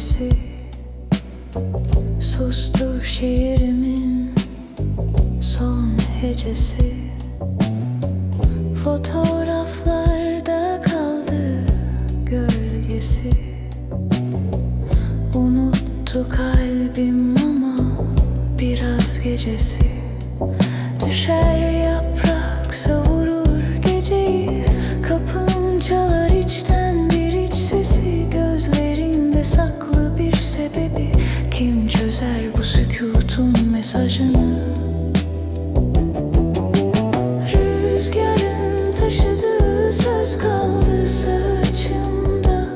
sesi Sustu şiirimin son hecesi Fotoğraflarda kaldı gölgesi Unuttu kalbim ama biraz gecesi sebebi Kim çözer bu sükutun mesajını? Rüzgarın taşıdığı söz kaldı saçımda.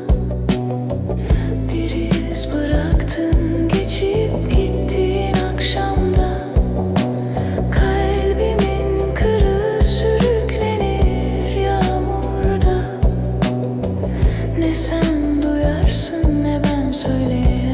Bir iz bıraktın geçip gittiğin akşamda. Kalbimin kırığı sürüklenir yağmurda. Ne sen duyarsın ne ben söyleyemem.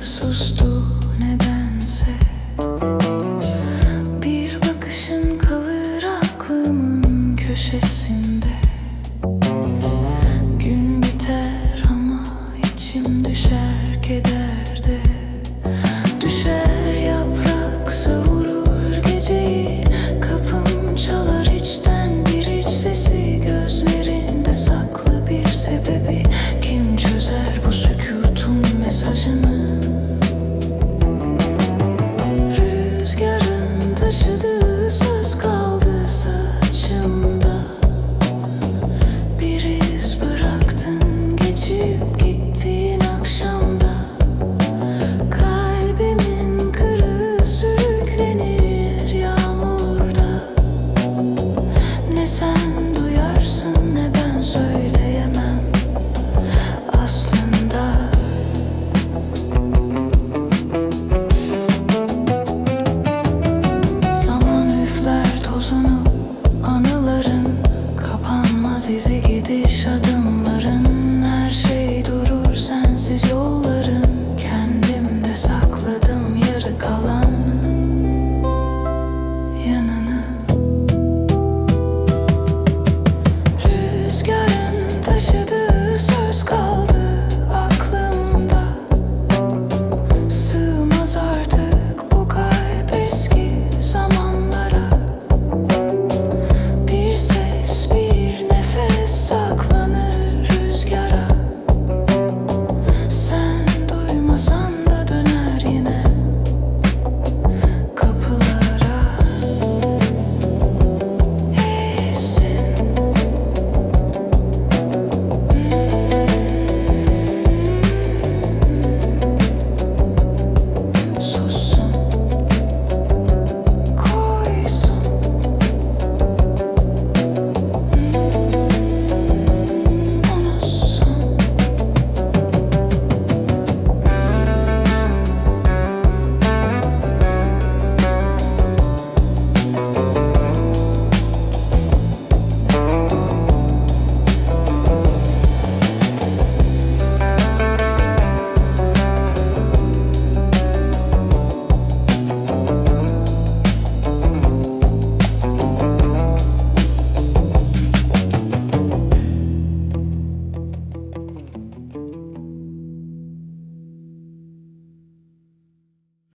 sustu nedense. easy.